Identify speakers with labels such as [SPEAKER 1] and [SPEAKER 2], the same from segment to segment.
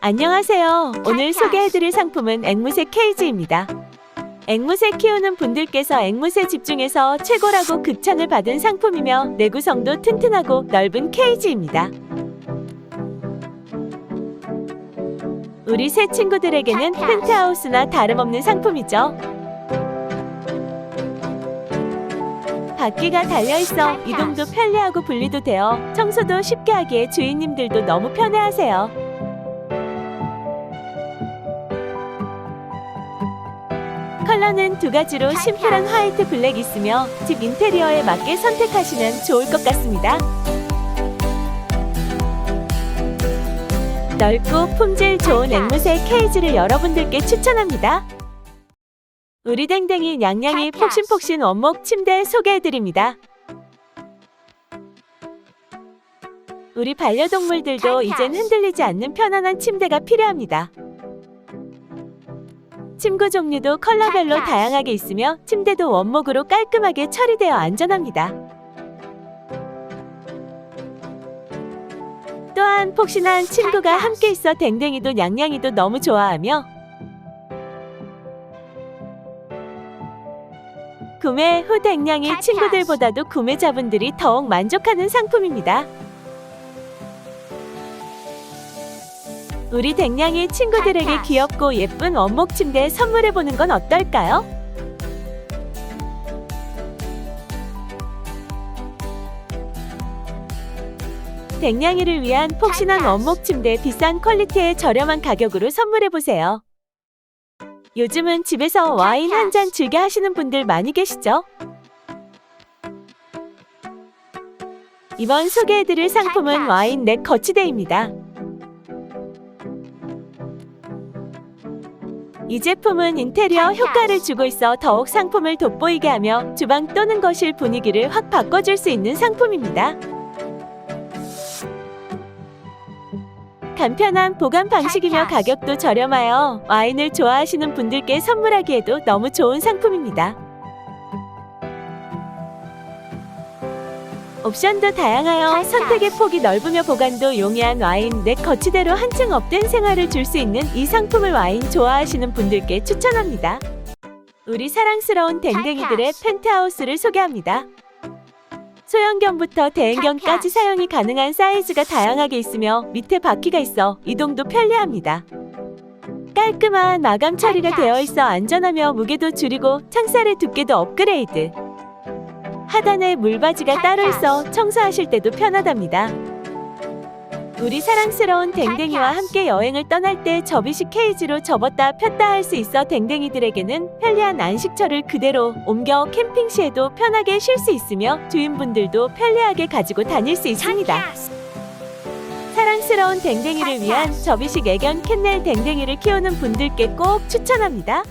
[SPEAKER 1] 안녕하세요. 오늘 소개해드릴 상품은 앵무새 케이지입니다. 앵무새 키우는 분들께서 앵무새 집중해서 최고라고 극찬을 받은 상품이며 내구성도 튼튼하고 넓은 케이지입니다. 우리 새 친구들에게는 펜트하우스나 다름없는 상품이죠. 바퀴가 달려있어 이동도 편리하고 분리도 되어 청소도 쉽게 하기에 주인님들도 너무 편해하세요. 컬러는 두 가지로 심플한 화이트 블랙 있으며 집 인테리어에 맞게 선택하시면 좋을 것 같습니다. 넓고 품질 좋은 앵무새 케이지를 여러분들께 추천합니다. 우리 댕댕이 냥냥이 폭신폭신 원목 침대 소개해드립니다. 우리 반려동물들도 이젠 흔들리지 않는 편안한 침대가 필요합니다. 침구 종류도 컬러별로 다양하게 있으며 침대도 원목으로 깔끔하게 처리되어 안전합니다. 또한 폭신한 침구가 함께 있어 댕댕이도 냥냥이도 너무 좋아하며 구매 후 댕냥이 친구들보다도 구매자분들이 더욱 만족하는 상품입니다. 우리 댕냥이 친구들에게 귀엽고 예쁜 원목 침대 선물해 보는 건 어떨까요? 댕냥이를 위한 폭신한 원목 침대 비싼 퀄리티의 저렴한 가격으로 선물해 보세요. 요즘은 집에서 와인 한 잔 즐겨 하시는 분들 많이 계시죠? 이번 소개해드릴 상품은 와인 넥 거치대입니다. 이 제품은 인테리어 효과를 주고 있어 더욱 상품을 돋보이게 하며 주방 또는 거실 분위기를 확 바꿔줄 수 있는 상품입니다. 간편한 보관 방식이며 가격도 저렴하여 와인을 좋아하시는 분들께 선물하기에도 너무 좋은 상품입니다. 옵션도 다양하여 선택의 폭이 넓으며 보관도 용이한 와인 넥 거치대로 한층 업된 생활을 줄 수 있는 이 상품을 와인 좋아하시는 분들께 추천합니다. 우리 사랑스러운 댕댕이들의 펜트하우스를 소개합니다. 소형견부터 대형견까지 사용이 가능한 사이즈가 다양하게 있으며 밑에 바퀴가 있어 이동도 편리합니다. 깔끔한 마감 처리가 되어 있어 안전하며 무게도 줄이고 창살의 두께도 업그레이드. 하단에 물바지가 따로 있어 청소하실 때도 편하답니다. 우리 사랑스러운 댕댕이와 함께 여행을 떠날 때 접이식 케이지로 접었다 폈다 할 수 있어 댕댕이들에게는 편리한 안식처를 그대로 옮겨 캠핑 시에도 편하게 쉴 수 있으며 주인분들도 편리하게 가지고 다닐 수 있습니다. 사랑스러운 댕댕이를 위한 접이식 애견 캔넬 댕댕이를 키우는 분들께 꼭 추천합니다.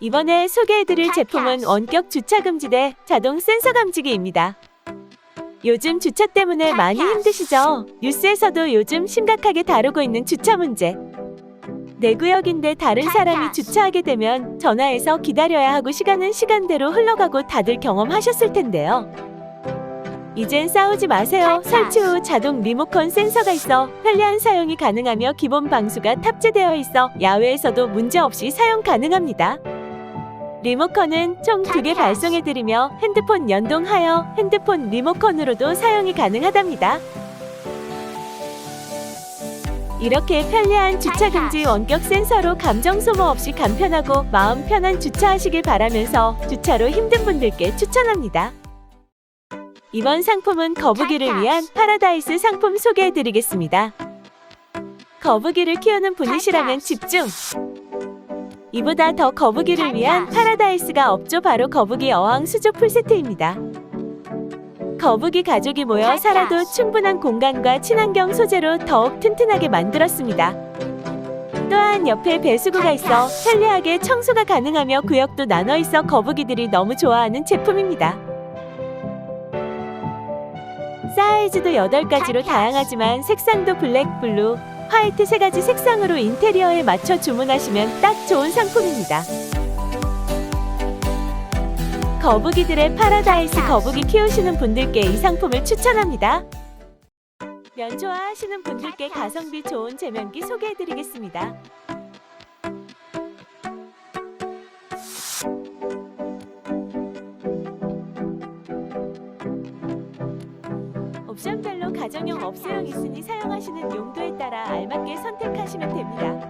[SPEAKER 1] 이번에 소개해드릴 제품은 원격 주차 금지대 자동 센서 감지기입니다. 요즘 주차 때문에 많이 힘드시죠? 뉴스에서도 요즘 심각하게 다루고 있는 주차 문제. 내 구역인데 다른 사람이 주차하게 되면 전화해서 기다려야 하고 시간은 시간대로 흘러가고 다들 경험하셨을 텐데요. 이젠 싸우지 마세요. 설치 후 자동 리모컨 센서가 있어 편리한 사용이 가능하며 기본 방수가 탑재되어 있어 야외에서도 문제없이 사용 가능합니다. 리모컨은 총 두 개 발송해드리며 핸드폰 연동하여 핸드폰 리모컨으로도 사용이 가능하답니다. 이렇게 편리한 주차 금지 원격 센서로 감정 소모 없이 간편하고 마음 편한 주차하시길 바라면서 주차로 힘든 분들께 추천합니다. 이번 상품은 거북이를 위한 파라다이스 상품 소개해드리겠습니다. 거북이를 키우는 분이시라면 집중! 이보다 더 거북이를 위한 파라다이스가 없죠. 바로 거북이 어항 수조 풀세트입니다. 거북이 가족이 모여 살아도 충분한 공간과 친환경 소재로 더욱 튼튼하게 만들었습니다. 또한 옆에 배수구가 있어 편리하게 청소가 가능하며 구역도 나눠 있어 거북이들이 너무 좋아하는 제품입니다. 사이즈도 8가지로 다양하지만 색상도 블랙, 블루, 화이트 세 가지 색상으로 인테리어에 맞춰 주문하시면 딱 좋은 상품입니다. 거북이들의 파라다이스 거북이 키우시는 분들께 이 상품을 추천합니다. 면 좋아하시는 분들께 가성비 좋은 제면기 소개해드리겠습니다. 가정용, 업소용 있으니 사용하시는 용도에 따라 알맞게 선택하시면 됩니다.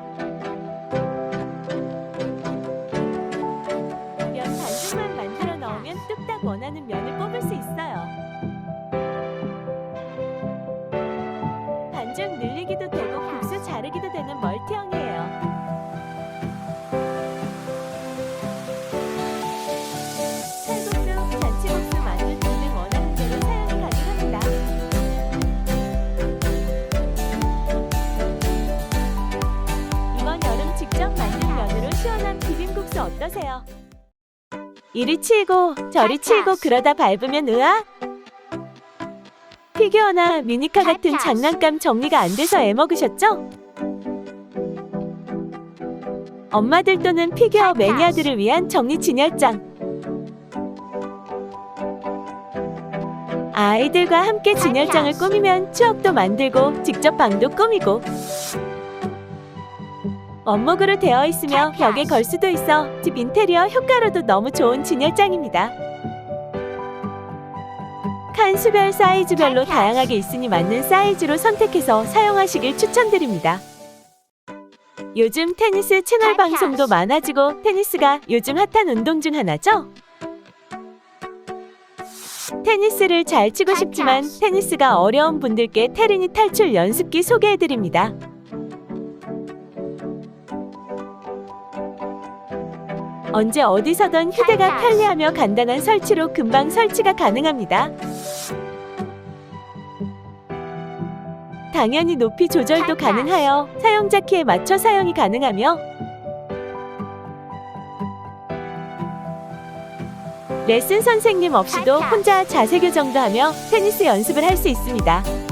[SPEAKER 1] 어떠세요? 이리 치고 저리 치고 그러다 밟으면 으악! 피규어나 미니카 같은 장난감 정리가 안 돼서 애먹으셨죠? 엄마들 또는 피규어 매니아들을 위한 정리 진열장. 아이들과 함께 진열장을 꾸미면 추억도 만들고 직접 방도 꾸미고 원목으로 되어 있으며 벽에 걸 수도 있어 집 인테리어 효과로도 너무 좋은 진열장입니다. 칸 수별 사이즈별로 다양하게 있으니 맞는 사이즈로 선택해서 사용하시길 추천드립니다. 요즘 테니스 채널 방송도 많아지고 테니스가 요즘 핫한 운동 중 하나죠? 테니스를 잘 치고 싶지만 테니스가 어려운 분들께 테르니 탈출 연습기 소개해드립니다. 언제 어디서든 휴대가 편리하며 간단한 설치로 금방 설치가 가능합니다. 당연히 높이 조절도 가능하여 사용자 키에 맞춰 사용이 가능하며 레슨 선생님 없이도 혼자 자세 교정도 하며 테니스 연습을 할 수 있습니다.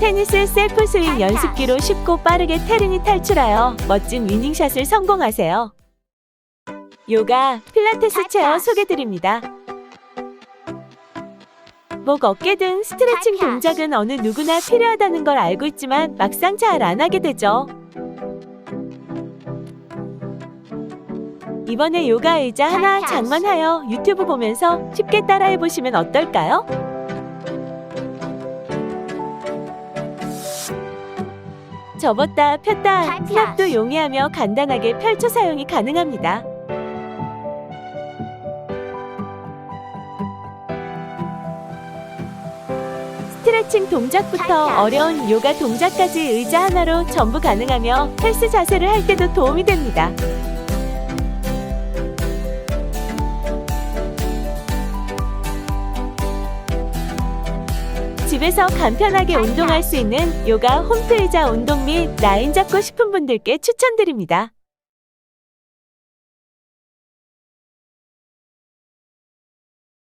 [SPEAKER 1] 테니스 셀프 스윙 연습기로 쉽고 빠르게 테르니 탈출하여 멋진 위닝샷을 성공하세요. 요가, 필라테스 체어 소개드립니다. 목, 어깨 등 스트레칭 동작은 어느 누구나 필요하다는 걸 알고 있지만 막상 잘 안 하게 되죠. 이번에 요가 의자 하나 장만하여 유튜브 보면서 쉽게 따라해 보시면 어떨까요? 접었다 폈다 플랍도 용이하며 간단하게 펼쳐 사용이 가능합니다. 스트레칭 동작부터 어려운 요가 동작까지 의자 하나로 전부 가능하며 헬스 자세를 할 때도 도움이 됩니다. 집에서 간편하게 운동할 수 있는 요가 홈트 의자 운동 및 라인 잡고 싶은 분들께 추천드립니다.